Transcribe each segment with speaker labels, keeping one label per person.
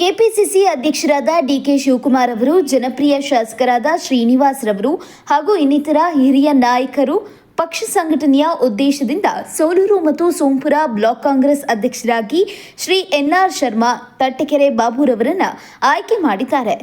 Speaker 1: KPCC ಅಧ್ಯಕ್ಷರಾದ DK Shivakumar ಅವರು, ಜನಪ್ರಿಯ ಶಾಸಕರಾದ ಶ್ರೀನಿವಾಸ್ ರವರು ಹಾಗೂ ಇನ್ನಿತರ ಹಿರಿಯ ನಾಯಕರು ಪಕ್ಷ ಸಂಘಟನೆಯ ಉದ್ದೇಶದಿಂದ ಸೋಲೂರು ಮತ್ತು ಸೋಂಪುರ ಬ್ಲಾಕ್ ಕಾಂಗ್ರೆಸ್ ಅಧ್ಯಕ್ಷರಾಗಿ ಶ್ರೀ ಎನ್ಆರ್ ಶರ್ಮಾ ತಟ್ಟೆಕೆರೆ ಬಾಬುರವರನ್ನು ಆಯ್ಕೆ ಮಾಡಿದ್ದಾರೆ.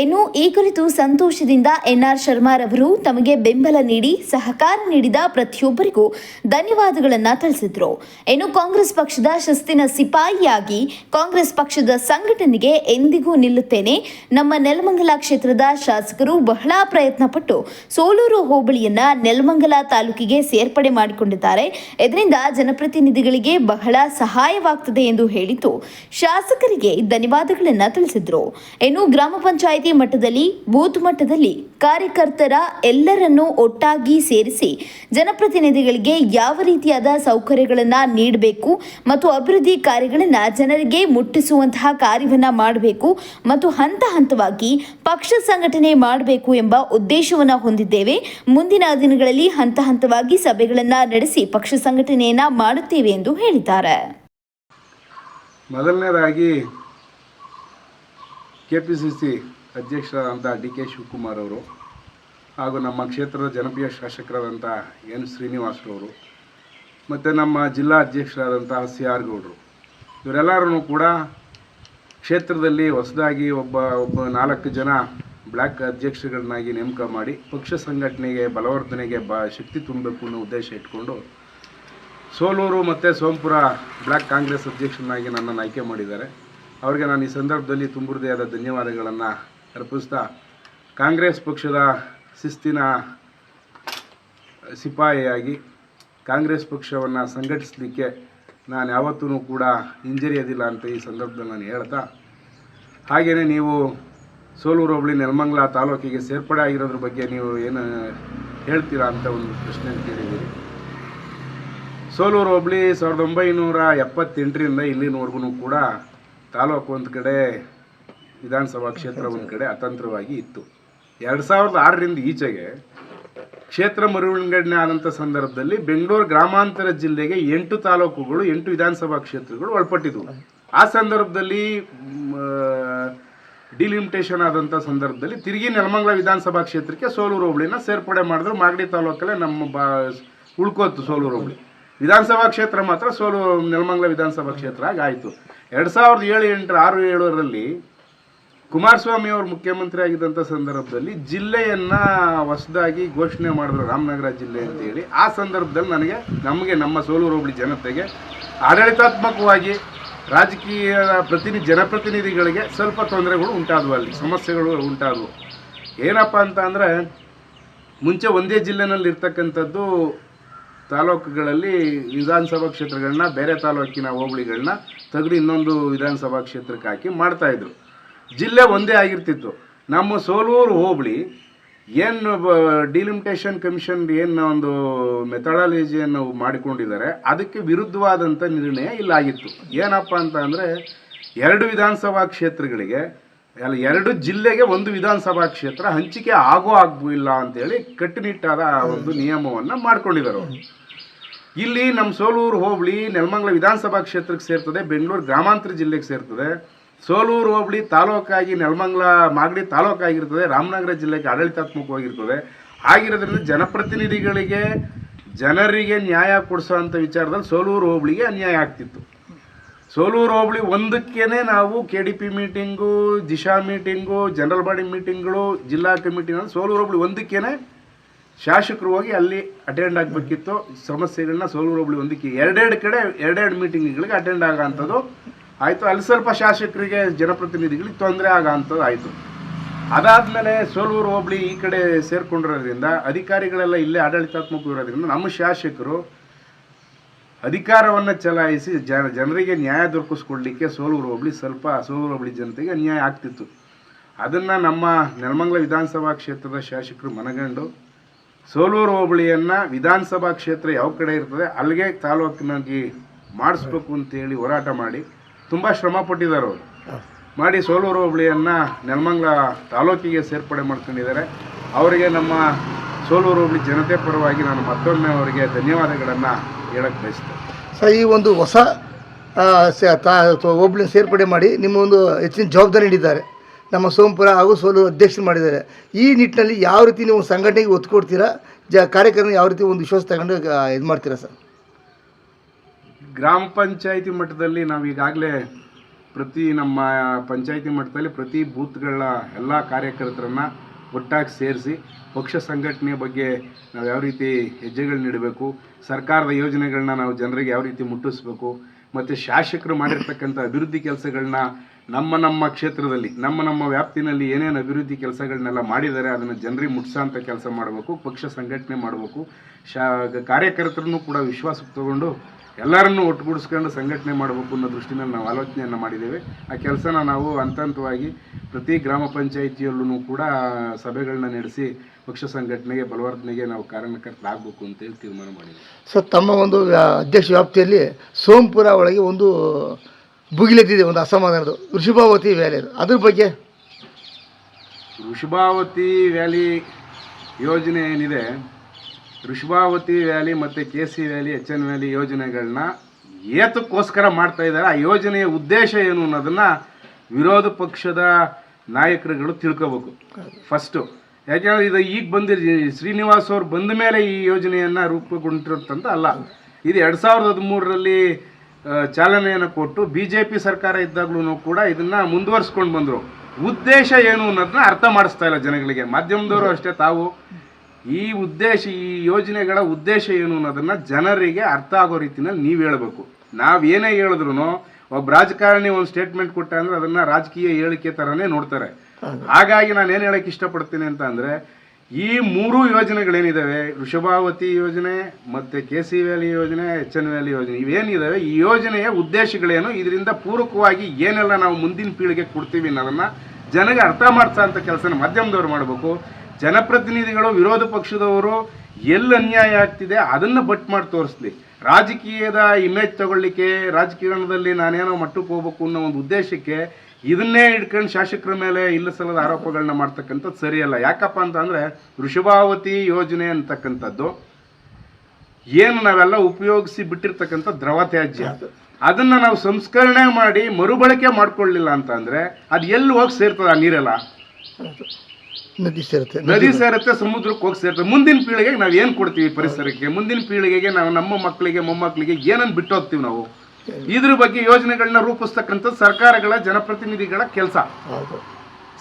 Speaker 1: ಇನ್ನು ಈ ಕುರಿತು ಸಂತೋಷದಿಂದ ಎನ್ಆರ್ ಶರ್ಮಾರವರು ತಮಗೆ ಬೆಂಬಲ ನೀಡಿ ಸಹಕಾರ ನೀಡಿದ ಪ್ರತಿಯೊಬ್ಬರಿಗೂ ಧನ್ಯವಾದಗಳನ್ನು ತಿಳಿಸಿದರು. ಇನ್ನು ಕಾಂಗ್ರೆಸ್ ಪಕ್ಷದ ಶಿಸ್ತಿನ ಸಿಪಾಯಿಯಾಗಿ ಕಾಂಗ್ರೆಸ್ ಪಕ್ಷದ ಸಂಘಟನೆಗೆ ಎಂದಿಗೂ ನಿಲ್ಲುತ್ತೇನೆ. ನಮ್ಮ ನೆಲಮಂಗಲ ಕ್ಷೇತ್ರದ ಶಾಸಕರು ಬಹಳ ಪ್ರಯತ್ನ ಪಟ್ಟು ಸೋಲೂರು ಹೋಬಳಿಯನ್ನ ನೆಲಮಂಗಲ ತಾಲೂಕಿಗೆ ಸೇರ್ಪಡೆ ಮಾಡಿಕೊಂಡಿದ್ದಾರೆ. ಇದರಿಂದ ಜನಪ್ರತಿನಿಧಿಗಳಿಗೆ ಬಹಳ ಸಹಾಯವಾಗ್ತದೆ ಎಂದು ಹೇಳಿದ್ದು ಶಾಸಕರಿಗೆ ಧನ್ಯವಾದಗಳನ್ನು ತಿಳಿಸಿದರು. ಇನ್ನು ಗ್ರಾಮ ಪಂಚಾಯಿತಿ ಮಟ್ಟದಲ್ಲಿ, ಬೂತ್ ಮಟ್ಟದಲ್ಲಿ ಕಾರ್ಯಕರ್ತರ ಎಲ್ಲರನ್ನೂ ಒಟ್ಟಾಗಿ ಸೇರಿಸಿ ಜನಪ್ರತಿನಿಧಿಗಳಿಗೆ ಯಾವ ರೀತಿಯಾದ ಸೌಕರ್ಯಗಳನ್ನು ನೀಡಬೇಕು ಮತ್ತು ಅಭಿವೃದ್ಧಿ ಕಾರ್ಯಗಳನ್ನು ಜನರಿಗೆ ಮುಟ್ಟಿಸುವಂತಹ ಕಾರ್ಯವನ್ನು ಮಾಡಬೇಕು ಮತ್ತು ಹಂತ ಹಂತವಾಗಿ ಪಕ್ಷ ಸಂಘಟನೆ ಮಾಡಬೇಕು ಎಂಬ ಉದ್ದೇಶವನ್ನು ಹೊಂದಿದ್ದೇವೆ. ಮುಂದಿನ ದಿನಗಳಲ್ಲಿ ಹಂತ ಹಂತವಾಗಿ ಸಭೆಗಳನ್ನು ನಡೆಸಿ ಪಕ್ಷ ಸಂಘಟನೆಯನ್ನ ಮಾಡುತ್ತೇವೆ ಎಂದು ಹೇಳಿದ್ದಾರೆ.
Speaker 2: ಮೊದಲನೇದಾಗಿ ಕೆ ಪಿ ಸಿ ಸಿ ಅಧ್ಯಕ್ಷರಾದಂಥ ಡಿ ಕೆ ಶಿವಕುಮಾರ್ ಅವರು ಹಾಗೂ ನಮ್ಮ ಕ್ಷೇತ್ರದ ಜನಪ್ರಿಯ ಶಾಸಕರಾದಂಥ ಎನ್ ಶ್ರೀನಿವಾಸರವರು ಮತ್ತು ನಮ್ಮ ಜಿಲ್ಲಾ ಅಧ್ಯಕ್ಷರಾದಂಥ ಸಿ ಆರ್ ಗೌಡರು. ಇವರೆಲ್ಲರೂ ಕೂಡ ಕ್ಷೇತ್ರದಲ್ಲಿ ಹೊಸದಾಗಿ ಒಬ್ಬ ಒಬ್ಬ ನಾಲ್ಕು ಜನ ಬ್ಲ್ಯಾಕ್ ಅಧ್ಯಕ್ಷಗಳನ್ನಾಗಿ ನೇಮಕ ಮಾಡಿ ಪಕ್ಷ ಸಂಘಟನೆಗೆ ಬಲವರ್ಧನೆಗೆ ಬ, ಶಕ್ತಿ ತುಂಬಬೇಕು ಅನ್ನೋ ಉದ್ದೇಶ ಇಟ್ಕೊಂಡು ಸೋಲೂರು ಮತ್ತು ಸೋಂಪುರ ಬ್ಲ್ಯಾಕ್ ಕಾಂಗ್ರೆಸ್ ಅಧ್ಯಕ್ಷನಾಗಿ ನನ್ನನ್ನು ಆಯ್ಕೆ ಮಾಡಿದ್ದಾರೆ. ಅವರಿಗೆ ನಾನು ಈ ಸಂದರ್ಭದಲ್ಲಿ ತುಂಬ ಹೃದಯದ ಧನ್ಯವಾದಗಳನ್ನು ಅರ್ಪಿಸ್ತಾ, ಕಾಂಗ್ರೆಸ್ ಪಕ್ಷದ ಶಿಸ್ತಿನ ಸಿಪಾಯಿಯಾಗಿ ಕಾಂಗ್ರೆಸ್ ಪಕ್ಷವನ್ನು ಸಂಘಟಿಸಲಿಕ್ಕೆ ನಾನು ಯಾವತ್ತೂ ಕೂಡ ಹಿಂಜರಿಯೋದಿಲ್ಲ ಅಂತ ಈ ಸಂದರ್ಭದಲ್ಲಿ ನಾನು ಹೇಳ್ತಾ ಹಾಗೆಯೇ ನೀವು ಸೋಲೂರು ಹೋಬಳಿ ನೆಲಮಂಗ್ಲ ತಾಲೂಕಿಗೆ ಸೇರ್ಪಡೆ ಆಗಿರೋದ್ರ ಬಗ್ಗೆ ನೀವು ಏನು ಹೇಳ್ತೀರಾ ಅಂತ ಒಂದು ಪ್ರಶ್ನೆ ಕೇಳಿದ್ದೀರಿ ಸೋಲೂರು ಹೋಬಳಿ ಸಾವಿರದ ಒಂಬೈನೂರ ಎಪ್ಪತ್ತೆಂಟರಿಂದ ಇಲ್ಲಿನವರೆಗೂ ಕೂಡ ತಾಲೂಕು ಒಂದು ಕಡೆ, ವಿಧಾನಸಭಾ ಕ್ಷೇತ್ರ ಒಂದು ಕಡೆ ಅತಂತ್ರವಾಗಿ ಇತ್ತು. ಎರಡು ಸಾವಿರದ ಆರರಿಂದ ಈಚೆಗೆ ಕ್ಷೇತ್ರ ಮರುವಿಂಗಡಣೆ ಆದಂಥ ಸಂದರ್ಭದಲ್ಲಿ ಬೆಂಗಳೂರು ಗ್ರಾಮಾಂತರ ಜಿಲ್ಲೆಗೆ ಎಂಟು ತಾಲೂಕುಗಳು, ಎಂಟು ವಿಧಾನಸಭಾ ಕ್ಷೇತ್ರಗಳು ಒಳಪಟ್ಟಿದ್ವು. ಆ ಸಂದರ್ಭದಲ್ಲಿ ಡಿಲಿಮಿಟೇಷನ್ ಆದಂಥ ಸಂದರ್ಭದಲ್ಲಿ ತಿರುಗಿ ನೆಲಮಂಗಲ ವಿಧಾನಸಭಾ ಕ್ಷೇತ್ರಕ್ಕೆ ಸೋಲೂರು ಹೋಬಳಿನ ಸೇರ್ಪಡೆ ಮಾಡಿದ್ರು. ಮಾಗಡಿ ತಾಲೂಕಲ್ಲೇ ನಮ್ಮ ಬಾ, ಉಳ್ಕೋತು ಸೋಲೂರು ಹೋಬಳಿ. ವಿಧಾನಸಭಾ ಕ್ಷೇತ್ರ ಮಾತ್ರ ಸೋಲು ನೆಲಮಂಗಲ ವಿಧಾನಸಭಾ ಕ್ಷೇತ್ರ ಆಗಾಯಿತು. ಎರಡು ಸಾವಿರದ ಏಳು ಎಂಟರ ಆರು, ಏಳರಲ್ಲಿ ಕುಮಾರಸ್ವಾಮಿ ಅವರು ಮುಖ್ಯಮಂತ್ರಿ ಆಗಿದ್ದಂಥ ಸಂದರ್ಭದಲ್ಲಿ ಜಿಲ್ಲೆಯನ್ನು ಹೊಸದಾಗಿ ಘೋಷಣೆ ಮಾಡಿದ್ರು ರಾಮನಗರ ಜಿಲ್ಲೆ ಅಂತೇಳಿ. ಆ ಸಂದರ್ಭದಲ್ಲಿ ನನಗೆ, ನಮಗೆ, ನಮ್ಮ ಸೋಲೂರು ಹೋಬಳಿ ಜನತೆಗೆ ಆಡಳಿತಾತ್ಮಕವಾಗಿ ರಾಜಕೀಯ ಪ್ರತಿನಿ, ಜನಪ್ರತಿನಿಧಿಗಳಿಗೆ ಸ್ವಲ್ಪ ತೊಂದರೆಗಳು ಉಂಟಾದವು ಅಲ್ಲಿ, ಸಮಸ್ಯೆಗಳು ಉಂಟಾದವು. ಏನಪ್ಪ ಅಂತ ಅಂದರೆ, ಮುಂಚೆ ಒಂದೇ ಜಿಲ್ಲೆನಲ್ಲಿ ಇರ್ತಕ್ಕಂಥದ್ದು ತಾಲೂಕುಗಳಲ್ಲಿ ವಿಧಾನಸಭಾ ಕ್ಷೇತ್ರಗಳನ್ನ, ಬೇರೆ ತಾಲೂಕಿನ ಹೋಬಳಿಗಳನ್ನ ತೆಗೆದು ಇನ್ನೊಂದು ವಿಧಾನಸಭಾ ಕ್ಷೇತ್ರಕ್ಕೆ ಹಾಕಿ ಮಾಡ್ತಾಯಿದ್ರು ಜಿಲ್ಲೆ ಒಂದೇ ಆಗಿರ್ತಿತ್ತು. ನಮ್ಮ ಸೋಲೂರು ಹೋಬಳಿ ಏನು ಡಿಲಿಮಿಟೇಷನ್ ಕಮಿಷನ್ ಏನು ಒಂದು ಮೆಥಡಾಲಜಿಯನ್ನು ಮಾಡಿಕೊಂಡಿದ್ದಾರೆ, ಅದಕ್ಕೆ ವಿರುದ್ಧವಾದಂಥ ನಿರ್ಣಯ ಇಲ್ಲಾಗಿತ್ತು. ಏನಪ್ಪ ಅಂತ ಅಂದರೆ, ಎರಡು ವಿಧಾನಸಭಾ ಕ್ಷೇತ್ರಗಳಿಗೆ ಅಲ್ಲ ಎರಡು ಜಿಲ್ಲೆಗೆ ಒಂದು ವಿಧಾನಸಭಾ ಕ್ಷೇತ್ರ ಹಂಚಿಕೆ ಆಗೋ ಇಲ್ಲ ಅಂತೇಳಿ ಕಟ್ಟುನಿಟ್ಟಾದ ಒಂದು ನಿಯಮವನ್ನು ಮಾಡ್ಕೊಂಡಿದ್ದಾರೆ ಇಲ್ಲಿ ನಮ್ಮ ಸೋಲೂರು ಹೋಬಳಿ ನೆಲಮಂಗಲ ವಿಧಾನಸಭಾ ಕ್ಷೇತ್ರಕ್ಕೆ ಸೇರ್ತದೆ, ಬೆಂಗಳೂರು ಗ್ರಾಮಾಂತರ ಜಿಲ್ಲೆಗೆ ಸೇರ್ತದೆ. ಸೋಲೂರು ಹೋಬಳಿ ತಾಲೂಕಾಗಿ ನೆಲಮಂಗಲ ಮಾಗಡಿ ತಾಲೂಕಾಗಿರ್ತದೆ, ರಾಮನಗರ ಜಿಲ್ಲೆಗೆ ಆಡಳಿತಾತ್ಮಕವಾಗಿರ್ತದೆ. ಆಗಿರೋದ್ರಿಂದ ಜನಪ್ರತಿನಿಧಿಗಳಿಗೆ, ಜನರಿಗೆ ನ್ಯಾಯ ಕೊಡಿಸೋವಂಥ ವಿಚಾರದಲ್ಲಿ ಸೋಲೂರು ಹೋಬಳಿಗೆ ಅನ್ಯಾಯ ಆಗ್ತಿತ್ತು. ಸೋಲೂರು ಹೋಬಳಿ ಒಂದಕ್ಕೇನೆ ನಾವು K D P meeting Disha meeting general body ಮೀಟಿಂಗ್ಗಳು ಜಿಲ್ಲಾ ಕಮಿಟಿಗಳು ಸೋಲೂರು ಹೋಬಳಿ ಒಂದಕ್ಕೇನೆ ಶಾಸಕರು ಹೋಗಿ ಅಲ್ಲಿ ಅಟೆಂಡ್ ಆಗಬೇಕಿತ್ತು. ಸಮಸ್ಯೆಗಳನ್ನ ಸೋಲೂರು ಹೋಬಳಿ ಒಂದಕ್ಕೆ ಎರಡೆರಡು ಕಡೆ ಎರಡೆರಡು ಮೀಟಿಂಗ್ಗಳಿಗೆ ಅಟೆಂಡ್ ಆಗೋಂಥದ್ದು. ಆಯಿತು, ಅಲ್ಲಿ ಸ್ವಲ್ಪ ಶಾಸಕರಿಗೆ ಜನಪ್ರತಿನಿಧಿಗಳಿಗೆ ತೊಂದರೆ ಆಗೋಂಥದ್ದು ಆಯಿತು. ಅದಾದಮೇಲೆ ಸೋಲೂರು ಹೋಬಳಿ ಈ ಕಡೆ ಸೇರಿಕೊಂಡಿರೋದ್ರಿಂದ ಅಧಿಕಾರಿಗಳೆಲ್ಲ ಇಲ್ಲೇ ಆಡಳಿತಾತ್ಮಕ ಇರೋದ್ರಿಂದ ನಮ್ಮ ಶಾಸಕರು ಅಧಿಕಾರವನ್ನು ಚಲಾಯಿಸಿ ಜನ, ಜನರಿಗೆ ನ್ಯಾಯ ದೊರಕಿಸ್ಕೊಡ್ಲಿಕ್ಕೆ ಸೋಲೂರು ಹೋಬಳಿ ಸ್ವಲ್ಪ ಸೋಲೂರು ಹೋಬಳಿ ಜನತೆಗೆ ಅನ್ಯಾಯ ಆಗ್ತಿತ್ತು. ಅದನ್ನು ನಮ್ಮ ನೆಲಮಂಗಲ ವಿಧಾನಸಭಾ ಕ್ಷೇತ್ರದ ಶಾಸಕರು ಮನಗಂಡು ಸೋಲೂರು ಹೋಬಳಿಯನ್ನು ವಿಧಾನಸಭಾ ಕ್ಷೇತ್ರ ಯಾವ ಕಡೆ ಇರ್ತದೆ ಅಲ್ಲಿಗೆ ತಾಲೂಕಿನಾಗಿ ಮಾಡಿಸ್ಬೇಕು ಅಂತೇಳಿ ಹೋರಾಟ ಮಾಡಿ ತುಂಬ ಶ್ರಮ ಪಟ್ಟಿದ್ದಾರೆ ಅವರು. ಮಾಡಿ ಸೋಲೂರು ಹೋಬಳಿಯನ್ನು ನೆಲಮಂಗಲ ತಾಲೂಕಿಗೆ ಸೇರ್ಪಡೆ ಮಾಡ್ಕೊಂಡಿದ್ದಾರೆ. ಅವರಿಗೆ ನಮ್ಮ ಸೋಲೂರು ಹೋಬಳಿ ಜನತೆ ಪರವಾಗಿ ನಾನು ಮತ್ತೊಮ್ಮೆ ಅವರಿಗೆ ಧನ್ಯವಾದಗಳನ್ನು ಹೇಳಕ್ಕೆ ಬಯಸ್ತೇನೆ
Speaker 3: ಸರ್ ಈ ಒಂದು ಹೊಸ ತಾ- ಸೇರ್ಪಡೆ ಮಾಡಿ ನಿಮ್ಮ ಒಂದು ಹೆಚ್ಚಿನ ಜವಾಬ್ದಾರಿ ನೀಡಿದ್ದಾರೆ. ನಮ್ಮ ಸೋಮಪುರ ಹಾಗೂ ಸೋಲು ಅಧ್ಯಕ್ಷರು ಮಾಡಿದ್ದಾರೆ. ಈ ನಿಟ್ಟಿನಲ್ಲಿ ಯಾವ ರೀತಿ ನೀವು ಸಂಘಟನೆಗೆ ಒತ್ತು ಕೊಡ್ತೀರಾ? ಜ ಕಾರ್ಯಕ್ರಮ ಯಾವ ರೀತಿ ಒಂದು ವಿಶ್ವಾಸ ತಗೊಂಡು ಇದು ಮಾಡ್ತೀರಾ ಸರ್?
Speaker 2: ಗ್ರಾಮ ಪಂಚಾಯಿತಿ ಮಟ್ಟದಲ್ಲಿ ನಾವು ಈಗಾಗಲೇ ಪ್ರತಿ ನಮ್ಮ ಪಂಚಾಯಿತಿ ಮಟ್ಟದಲ್ಲಿ ಪ್ರತಿ ಬೂತ್ಗಳ ಎಲ್ಲ ಕಾರ್ಯಕರ್ತರನ್ನ ಒಟ್ಟಾಗಿ ಸೇರಿಸಿ ಪಕ್ಷ ಸಂಘಟನೆ ಬಗ್ಗೆ ನಾವು ಯಾವ ರೀತಿ ಹೆಜ್ಜೆಗಳು ನೀಡಬೇಕು, ಸರ್ಕಾರದ ಯೋಜನೆಗಳನ್ನ ನಾವು ಜನರಿಗೆ ಯಾವ ರೀತಿ ಮುಟ್ಟಿಸ್ಬೇಕು, ಮತ್ತು ಶಾಸಕರು ಮಾಡಿರ್ತಕ್ಕಂಥ ಅಭಿವೃದ್ಧಿ ಕೆಲಸಗಳನ್ನ ನಮ್ಮ ನಮ್ಮ ಕ್ಷೇತ್ರದಲ್ಲಿ, ನಮ್ಮ ನಮ್ಮ ವ್ಯಾಪ್ತಿನಲ್ಲಿ ಏನೇನು ಅಭಿವೃದ್ಧಿ ಕೆಲಸಗಳನ್ನೆಲ್ಲ ಮಾಡಿದ್ದಾರೆ ಅದನ್ನು ಜನರಿಗೆ ಮುಟ್ಸೋಂಥ ಕೆಲಸ ಮಾಡಬೇಕು, ಪಕ್ಷ ಸಂಘಟನೆ ಮಾಡಬೇಕು, ಶಾ ಕಾರ್ಯಕರ್ತರನ್ನು ಕೂಡ ವಿಶ್ವಾಸಕ್ಕೆ ತಗೊಂಡು ಎಲ್ಲರನ್ನೂ ಒಟ್ಟುಗೂಡಿಸ್ಕೊಂಡು ಸಂಘಟನೆ ಮಾಡಬೇಕು ಅನ್ನೋ ದೃಷ್ಟಿನಲ್ಲಿ ನಾವು ಆಲೋಚನೆಯನ್ನು ಮಾಡಿದ್ದೇವೆ. ಆ ಕೆಲಸನ ನಾವು ಹಂತ ಹಂತವಾಗಿ ಪ್ರತಿ ಗ್ರಾಮ ಪಂಚಾಯಿತಿಯಲ್ಲೂ ಕೂಡ ಸಭೆಗಳನ್ನ ನಡೆಸಿ ಪಕ್ಷ ಸಂಘಟನೆಗೆ ಬಲವರ್ಧನೆಗೆ ನಾವು ಕಾರಣಕರ್ತರಾಗಬೇಕು ಅಂತೇಳಿ ತೀರ್ಮಾನ ಮಾಡಿದ್ದೀವಿ.
Speaker 3: ಸೊ ತಮ್ಮ ಒಂದು ಅಧ್ಯಕ್ಷ ವ್ಯಾಪ್ತಿಯಲ್ಲಿ ಸೋಂಪುರ ಒಳಗೆ ಒಂದು ಭುಗಿಲೆದ್ದಿದೆ ಒಂದು ಅಸಮಾಧಾನದ ಋಷಭಾವತಿ ವ್ಯಾಲಿ ಅದು. ಅದ್ರ ಬಗ್ಗೆ?
Speaker 2: ಋಷಭಾವತಿ ವ್ಯಾಲಿ ಯೋಜನೆ ಏನಿದೆ ಋಷಭಾವತಿ ವ್ಯಾಲಿ ಮತ್ತು K C valley, H N valley ಯೋಜನೆಗಳನ್ನ ಏತಕ್ಕೋಸ್ಕರ ಮಾಡ್ತಾ ಇದ್ದಾರೆ. ಆ ಯೋಜನೆಯ ಉದ್ದೇಶ ಏನು ಅನ್ನೋದನ್ನ ವಿರೋಧ ಪಕ್ಷದ ನಾಯಕರುಗಳು ತಿಳ್ಕೋಬೇಕು. ಫಸ್ಟು ಯಾಕೆಂದ್ರೆ ಇದು ಈಗ ಬಂದಿರ ಶ್ರೀನಿವಾಸ್ ಅವ್ರು ಬಂದ ಮೇಲೆ ಈ ಯೋಜನೆಯನ್ನು ರೂಪುಗೊಂಡಿರುತ್ತಂತ ಅಲ್ಲ. ಇದು ಎರಡು ಸಾವಿರದ ಹದಿಮೂರರಲ್ಲಿ ಚಾಲನೆಯನ್ನು ಕೊಟ್ಟು ಬಿ ಜೆ ಪಿ ಸರ್ಕಾರ ಇದ್ದಾಗಲೂ ಕೂಡ ಇದನ್ನು ಮುಂದುವರಿಸ್ಕೊಂಡು ಬಂದರು. ಉದ್ದೇಶ ಏನು ಅನ್ನೋದನ್ನ ಅರ್ಥ ಮಾಡಿಸ್ತಾ ಇಲ್ಲ ಜನಗಳಿಗೆ. ಮಾಧ್ಯಮದವರು ಅಷ್ಟೇ ತಾವು ಈ ಉದ್ದೇಶ, ಈ ಯೋಜನೆಗಳ ಉದ್ದೇಶ ಏನು ಅನ್ನೋದನ್ನ ಜನರಿಗೆ ಅರ್ಥ ಆಗೋ ರೀತಿಯಲ್ಲಿ ನೀವು ಹೇಳಬೇಕು. ನಾವು ಏನೇ ಹೇಳಿದ್ರು ಒಬ್ಬ ರಾಜಕಾರಣಿ ಒಂದು ಸ್ಟೇಟ್ಮೆಂಟ್ ಕೊಟ್ಟ ಅಂದ್ರೆ ಅದನ್ನ ರಾಜಕೀಯ ಹೇಳಿಕೆ ಥರನೇ ನೋಡ್ತಾರೆ. ಹಾಗಾಗಿ ನಾನು ಏನು ಹೇಳಕ್ಕೆ ಇಷ್ಟಪಡ್ತೀನಿ ಅಂತ ಅಂದರೆ, ಈ ಮೂರು ಯೋಜನೆಗಳೇನಿದಾವೆ, ವೃಷಭಾವತಿ ಯೋಜನೆ ಮತ್ತೆ ಕೆ ಸಿ ವ್ಯಾಲಿ ಯೋಜನೆ ಎಚ್ ಎನ್ ವ್ಯಾಲಿ ಯೋಜನೆ, ಇವೇನಿದಾವೆ, ಈ ಯೋಜನೆಯ ಉದ್ದೇಶಗಳೇನು, ಇದರಿಂದ ಪೂರಕವಾಗಿ ಏನೆಲ್ಲ ನಾವು ಮುಂದಿನ ಪೀಳಿಗೆ ಕೊಡ್ತೀವಿ ಅನ್ನೋದನ್ನು ಜನಗೆ ಅರ್ಥ ಮಾಡಿಸೋಂಥ ಕೆಲಸನ ಮಾಧ್ಯಮದವ್ರು ಮಾಡಬೇಕು. ಜನಪ್ರತಿನಿಧಿಗಳು, ವಿರೋಧ ಪಕ್ಷದವರು ಎಲ್ಲಿ ಅನ್ಯಾಯ ಆಗ್ತಿದೆ ಅದನ್ನು ಬಟ್ ಮಾಡಿ ತೋರಿಸ್ಲಿ. ರಾಜಕೀಯದ ಇಮೇಜ್ ತಗೊಳ್ಳಿಕ್ಕೆ, ರಾಜಕೀಯದಲ್ಲಿ ನಾನೇನೋ ಮಟ್ಟಕ್ಕೆ ಹೋಗ್ಬೇಕು ಅನ್ನೋ ಒಂದು ಉದ್ದೇಶಕ್ಕೆ ಇದನ್ನೇ ಇಟ್ಕೊಂಡು ಶಾಸಕರ ಮೇಲೆ ಇಲ್ಲ ಸಲದ ಆರೋಪಗಳನ್ನ ಮಾಡ್ತಕ್ಕಂಥದ್ದು ಸರಿಯಲ್ಲ. ಯಾಕಪ್ಪ ಅಂತ ಅಂದರೆ ವೃಷಭಾವತಿ ಯೋಜನೆ ಅಂತಕ್ಕಂಥದ್ದು. ಏನು ನಾವೆಲ್ಲ ಉಪಯೋಗಿಸಿ ಬಿಟ್ಟಿರ್ತಕ್ಕಂಥ ದ್ರವ ತ್ಯಾಜ್ಯ. ಅದನ್ನ ನಾವು ಸಂಸ್ಕರಣೆ ಮಾಡಿ ಮರುಬಳಕೆ ಮಾಡ್ಕೊಳ್ಳಿಲ್ಲ ಅಂತ ಅಂದ್ರೆ ಅದು ಎಲ್ಲಿ ಹೋಗಿ ಸೇರ್ತದೆ ಆ ನೀರೆಲ್ಲ?
Speaker 3: ನದಿ ಸೇರುತ್ತೆ
Speaker 2: ನದಿ ಸೇರುತ್ತೆ ಸಮುದ್ರಕ್ಕೆ ಹೋಗಿ ಸೇರುತ್ತೆ ಮುಂದಿನ ಪೀಳಿಗೆಗೆ ನಾವು ಏನು ಕೊಡ್ತೀವಿ ಪರಿಸರಕ್ಕೆ? ಮುಂದಿನ ಪೀಳಿಗೆಗೆ ನಾವು ನಮ್ಮ ಮಕ್ಕಳಿಗೆ ಮೊಮ್ಮಕ್ಕಳಿಗೆ ಏನನ್ನು ಬಿಟ್ಟು ಹೋಗ್ತೀವಿ ನಾವು? ಇದ್ರ ಬಗ್ಗೆ ಯೋಜನೆಗಳನ್ನ ರೂಪಿಸ್ತಕ್ಕಂಥ ಸರ್ಕಾರಗಳ ಜನಪ್ರತಿನಿಧಿಗಳ ಕೆಲಸ.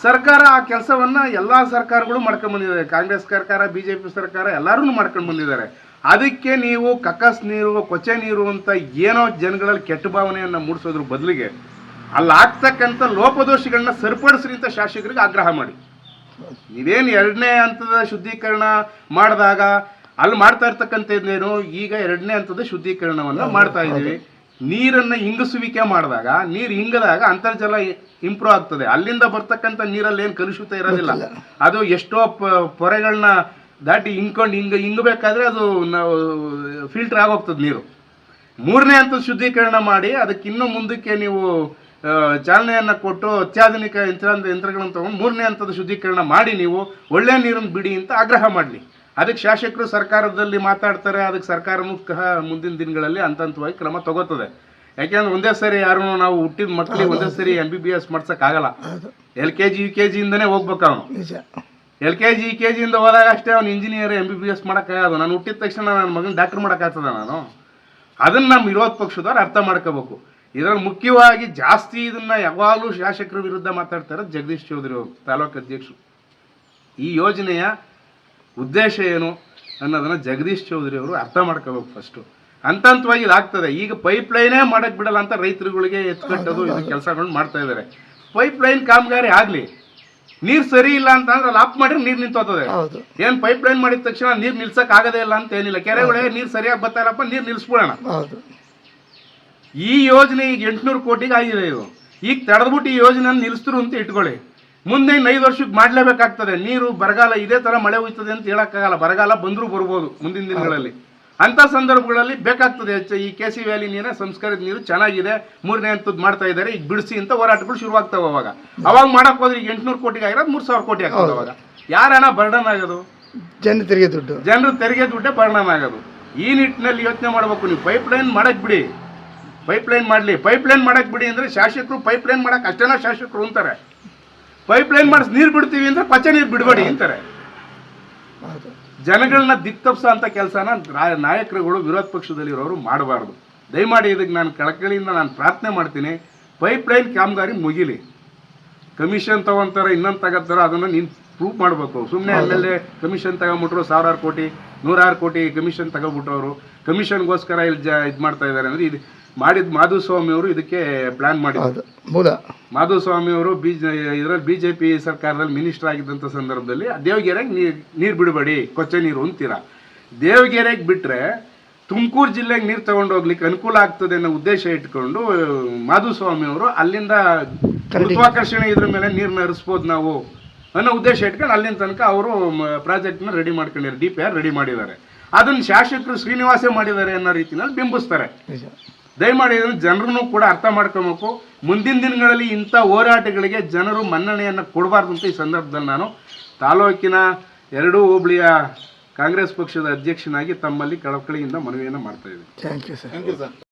Speaker 2: ಸರ್ಕಾರ ಆ ಕೆಲಸವನ್ನ ಎಲ್ಲಾ ಸರ್ಕಾರಗಳು ಮಾಡ್ಕೊಂಡು ಬಂದಿದ್ದಾರೆ. ಕಾಂಗ್ರೆಸ್ ಸರ್ಕಾರ ಬಿಜೆಪಿ ಸರ್ಕಾರ ಎಲ್ಲರೂ ಮಾಡ್ಕೊಂಡು ಬಂದಿದ್ದಾರೆ. ಅದಕ್ಕೆ ನೀವು ಕಕಸ್ ನೀರು ಕೊಚೆ ನೀರು ಅಂತ ಏನೋ ಜನಗಳಲ್ಲಿ ಕೆಟ್ಟ ಭಾವನೆಯನ್ನ ಮೂಡಿಸೋದ್ರ ಬದಲಿಗೆ ಅಲ್ಲಿ ಆಗ್ತಕ್ಕಂಥ ಲೋಪದೋಷಗಳನ್ನ ಸರಿಪಡಿಸ್ರಿ ಅಂತ ಶಾಸಕರಿಗೆ ಆಗ್ರಹ ಮಾಡಿ. ನೀವೇನು ಎರಡನೇ ಹಂತದ ಶುದ್ಧೀಕರಣ ಮಾಡಿದಾಗ ಅಲ್ಲಿ ಮಾಡ್ತಾ ಇರ್ತಕ್ಕಂಥದ್ದೇನು ಈಗ ಎರಡನೇ ಹಂತದ ಶುದ್ಧೀಕರಣವನ್ನು ಮಾಡ್ತಾ ಇದ್ದೀವಿ. ನೀರನ್ನ ಹಿಂಗಿಸುವಿಕೆ ಮಾಡಿದಾಗ ನೀರು ಹಿಂಗದಾಗ ಅಂತರ್ಜಲ ಇಂಪ್ರೂವ್ ಆಗ್ತದೆ. ಅಲ್ಲಿಂದ ಬರ್ತಕ್ಕಂಥ ನೀರಲ್ಲಿ ಏನು ಕಲುಷಿತ ಇರೋದಿಲ್ಲ. ಅದು ಎಷ್ಟೋ ಪ- ಪೊರೆಗಳನ್ನ ದಾಟಿ ಹಿಂಕೊಂಡು ಹಿಂಗ ಹಿಂಗಬೇಕಾದ್ರೆ ಅದು ನಾವು ಫಿಲ್ಟರ್ ಆಗೋಗ್ತದೆ ನೀರು. ಮೂರನೇ ಹಂತದ ಶುದ್ಧೀಕರಣ ಮಾಡಿ ಅದಕ್ಕಿನ್ನೂ ಮುಂದಕ್ಕೆ ನೀವು ಚಾಲನೆಯನ್ನ ಕೊಟ್ಟು ಅತ್ಯಾಧುನಿಕ ಯಂತ್ರ ಯಂತ್ರಗಳನ್ನು ತೊಗೊಂಡು ಮೂರನೇ ಹಂತದ ಶುದ್ಧೀಕರಣ ಮಾಡಿ ನೀವು ಒಳ್ಳೆಯ ನೀರನ್ನು ಬಿಡಿ ಅಂತ ಆಗ್ರಹ ಮಾಡಲಿ. ಅದಕ್ಕೆ ಶಾಸಕರು ಸರ್ಕಾರದಲ್ಲಿ ಮಾತಾಡ್ತಾರೆ ಅದಕ್ಕೆ ಸರ್ಕಾರನೂ ಸಹ ಮುಂದಿನ ದಿನಗಳಲ್ಲಿ ಹಂತ ಹಂತವಾಗಿ ಕ್ರಮ ತಗೋತದೆ. ಯಾಕೆಂದ್ರೆ ಒಂದೇ ಸರಿ ಯಾರು ನಾವು ಹುಟ್ಟಿದ ಮಕ್ಕಳಿಗೆ ಒಂದೇ ಸರಿ M B B S ಮಾಡ್ಸೋಕ್ಕಾಗಲ್ಲ. L K G U K ಜಿಯಿಂದನೇ ಹೋಗ್ಬೇಕು ಅವನು. L K G U K ಜಿಯಿಂದ ಹೋದಾಗ ಅಷ್ಟೇ ಅವ್ನು engineer M B B S ಮಾಡೋಕ್ಕಾಗೋದು. ನಾನು ಹುಟ್ಟಿದ ತಕ್ಷಣ ನನ್ನ ಮಗನ ಡಾಕ್ಟರ್ ಮಾಡೋಕ್ಕಾಗ್ತದೆ ನಾನು? ಅದನ್ನ ನಮ್ಮ ವಿರೋಧ ಪಕ್ಷದವ್ರು ಅರ್ಥ ಮಾಡ್ಕೋಬೇಕು. ಇದರಲ್ಲಿ ಮುಖ್ಯವಾಗಿ ಜಾಸ್ತಿ ಇದನ್ನ ಯಾವಾಗಲೂ ಶಾಸಕರ ವಿರುದ್ಧ ಮಾತಾಡ್ತಾರೆ ಜಗದೀಶ್ ಚೌಧರಿ ಅವರು ತಾಲೂಕು ಅಧ್ಯಕ್ಷರು. ಈ ಯೋಜನೆಯ ಉದ್ದೇಶ ಏನು ಅನ್ನೋದನ್ನ ಜಗದೀಶ್ ಚೌಧರಿ ಅವರು ಅರ್ಥ ಮಾಡ್ಕೋಬೇಕು ಫಸ್ಟು ಹಂತ ಹಂತವಾಗಿ ಇದಾಗ್ತದೆ ಈಗ ಪೈಪ್ ಲೈನೇ ಮಾಡಕ್ ಬಿಡಲ್ಲ ಅಂತ ರೈತರುಗಳಿಗೆ ಎತ್ಕಟ್ಟೋದು ಇದು ಕೆಲಸಗಳನ್ನ ಮಾಡ್ತಾ ಇದ್ದಾರೆ. ಪೈಪ್ ಲೈನ್ ಕಾಮಗಾರಿ ಆಗಲಿ. ನೀರು ಸರಿ ಇಲ್ಲ ಅಂತ ಅಂದ್ರೆ ಅಲ್ಲಿ ಆಫ್ ಮಾಡಿದ್ರೆ ನೀರು
Speaker 3: ನಿಂತೋತದೆ
Speaker 2: ಏನ್ ಪೈಪ್ ಲೈನ್ ಮಾಡಿದ ತಕ್ಷಣ ನೀರು ನಿಲ್ಸಕ್ಕೆ ಆಗದೇ ಇಲ್ಲ ಅಂತ ಏನಿಲ್ಲ. ಕೆರೆಗಳಿಗೆ ನೀರು ಸರಿಯಾಗಿ ಬರ್ತಾ ಇಲ್ಲಪ್ಪ ನೀರು ನಿಲ್ಸ್ಬಿಡೋಣ. ಈ ಯೋಜನೆ ಈಗ ಎಂಟುನೂರು ಕೋಟಿಗೆ ಆಗಿದೆ ಇದು. ಈಗ ತಡೆದ್ಬಿಟ್ಟು ಈ ಯೋಜನೆ ನಿಲ್ಲಿಸ್ತರು ಅಂತ ಇಟ್ಕೊಳ್ಳಿ. ಮುಂದೆ ಇನ್ನು ಐದು ವರ್ಷಕ್ಕೆ ಮಾಡಲೇಬೇಕಾಗ್ತದೆ. ನೀರು ಬರಗಾಲ ಇದೇ ಥರ ಮಳೆ ಹೋಯ್ತದೆ ಅಂತ ಹೇಳೋಕ್ಕಾಗಲ್ಲ. ಬರಗಾಲ ಬಂದರೂ ಬರ್ಬೋದು ಮುಂದಿನ ದಿನಗಳಲ್ಲಿ. ಅಂಥ ಸಂದರ್ಭಗಳಲ್ಲಿ ಬೇಕಾಗ್ತದೆ ಹೆಚ್ಚು. ಈ ಕೆ ಸಿ ವ್ಯಾಲಿ ನೀರ ಸಂಸ್ಕಾರದ ನೀರು ಚೆನ್ನಾಗಿದೆ. ಮೂರನೇ ಹಂತದ್ದು ಮಾಡ್ತಾ ಇದ್ದಾರೆ. ಈಗ ಬಿಡಿಸಿ ಅಂತ ಹೋರಾಟಗಳು ಶುರುವಾಗ್ತಾವೆ ಅವಾಗ. ಅವಾಗ ಮಾಡಕ್ಕೆ ಹೋದ್ರೆ ಈಗ ಎಂಟುನೂರು ಕೋಟಿಗೆ ಆಗಿರೋದು ಮೂರು ಸಾವಿರ ಕೋಟಿ ಆಗ್ತದೆ ಅವಾಗ. ಯಾರ ಹಣ ಬರ್ಡನ್ ಆಗೋದು?
Speaker 3: ಜನ ತೆರಿಗೆ ದುಡ್ಡು.
Speaker 2: ಜನರು ತೆರಿಗೆ ದುಡ್ಡೇ ಬರ್ಡನ್ ಆಗೋದು. ಈ ನಿಟ್ಟಿನಲ್ಲಿ ಯೋಚನೆ ಮಾಡಬೇಕು. ನೀವು ಪೈಪ್ ಲೈನ್ ಮಾಡಕ್ಕೆ ಬಿಡಿ. ಪೈಪ್ ಲೈನ್ ಮಾಡಲಿ. ಪೈಪ್ ಲೈನ್ ಮಾಡಕ್ ಬಿಡಿ ಅಂದರೆ ಶಾಸಕರು ಪೈಪ್ ಲೈನ್ ಮಾಡಕ್ ಅಷ್ಟೇನ ಶಾಸಕರು ಅಂತಾರೆ. ಪೈಪ್ ಲೈನ್ ಮಾಡಿಸಿ ನೀರು ಬಿಡ್ತೀವಿ ಅಂದ್ರೆ ಪಚ್ಚೆ ನೀರು ಬಿಡಬೇಡಿ ಅಂತಾರೆ. ಜನಗಳನ್ನ ದಿಕ್ತಪ್ಸ ಅಂತ ಕೆಲಸನ ನಾಯಕರುಗಳು ವಿರೋಧ ಪಕ್ಷದಲ್ಲಿರೋರು ಮಾಡಬಾರ್ದು. ದಯಮಾಡಿ ಇದಕ್ಕೆ ನಾನು ಕಳಕಳಿಯಿಂದ ನಾನು ಪ್ರಾರ್ಥನೆ ಮಾಡ್ತೀನಿ. ಪೈಪ್ ಲೈನ್ ಕಾಮಗಾರಿ ಮುಗಿಲಿ. ಕಮಿಷನ್ ತಗೊಂತಾರೆ ಇನ್ನೊಂದು ತಗೋತಾರ ಅದನ್ನು ನೀನು ಪ್ರೂವ್ ಮಾಡಬೇಕು. ಸುಮ್ಮನೆ ಆಮೇಲೆ ಕಮಿಷನ್ ತಗೊಂಬಿಟ್ರು ಸಾವಿರಾರು ಕೋಟಿ ನೂರಾರು ಕೋಟಿ ಕಮಿಷನ್ ತಗೊಬಿಟ್ಟವರು. ಕಮಿಷನ್ಗೋಸ್ಕರ ಇಲ್ಲಿ ಜ ಇದು ಮಾಡ್ತಾ ಇದ್ದಾರೆ ಅಂದರೆ ಇದು ಮಾಡಿದ ಮಾಧುಸ್ವಾಮಿ ಅವರು ಇದಕ್ಕೆ ಪ್ಲಾನ್ ಮಾಡಿದ್ರು.
Speaker 3: ಮೂಲ.
Speaker 2: ಮಾಧುಸ್ವಾಮಿ ಅವರು ಬಿ ಇದರಲ್ಲಿ ಬಿಜೆಪಿ ಸರ್ಕಾರದಲ್ಲಿ ಮಿನಿಸ್ಟರ್ ಆಗಿದ್ದಂತ ಸಂದರ್ಭದಲ್ಲಿ ದೇವಗೆರೆಗೆ ನೀರು ನೀರು ಬಿಡಬೇಡಿ ಕೊಚ್ಚೆ ನೀರು ಅಂತೀರ. ದೇವಗೆರೆಗೆ ಬಿಟ್ರೆ ತುಮಕೂರು ಜಿಲ್ಲೆಗೆ ನೀರು ತಗೊಂಡು ಹೋಗ್ಲಿಕ್ಕೆ ಅನುಕೂಲ ಆಗ್ತದೆ ಅನ್ನೋ ಉದ್ದೇಶ ಇಟ್ಕೊಂಡು ಮಾಧುಸ್ವಾಮಿ ಅವರು ಅಲ್ಲಿಂದ ಗುರುತ್ವಾಕರ್ಷಣೆ ಇದ್ರ ಮೇಲೆ ನೀರನ್ನ ಹರಿಸ್ಬೋದು ನಾವು ಅನ್ನೋ ಉದ್ದೇಶ ಇಟ್ಕೊಂಡು ಅಲ್ಲಿನ ತನಕ ಅವರು ಪ್ರಾಜೆಕ್ಟ್ನ ರೆಡಿ ಮಾಡ್ಕೊಂಡಿದ್ದಾರೆ ಡಿ ಪಿ ಆರ್ ರೆಡಿ ಮಾಡಿದ್ದಾರೆ. ಅದನ್ನು ಶಾಸಕರು ಶ್ರೀನಿವಾಸೇ ಮಾಡಿದ್ದಾರೆ ಅನ್ನೋ ರೀತಿಯಲ್ಲಿ ಬಿಂಬಿಸ್ತಾರೆ. ದಯಮಾಡಿ ಜನರನ್ನು ಕೂಡ ಅರ್ಥ ಮಾಡ್ಕೊಬೇಕು. ಮುಂದಿನ ದಿನಗಳಲ್ಲಿ ಇಂಥ ಹೋರಾಟಗಳಿಗೆ ಜನರು ಮನ್ನಣೆಯನ್ನು ಕೊಡಬಾರ್ದು ಅಂತ ಈ ಸಂದರ್ಭದಲ್ಲಿ ನಾನು ತಾಲೂಕಿನ ಎರಡೂ ಹೋಬಳಿಯ ಕಾಂಗ್ರೆಸ್ ಪಕ್ಷದ ಅಧ್ಯಕ್ಷನಾಗಿ ತಮ್ಮಲ್ಲಿ ಕಳಕಳಿಯಿಂದ ಮನವಿಯನ್ನು ಮಾಡ್ತಾ ಇದ್ದೀನಿ.
Speaker 3: Thank you sir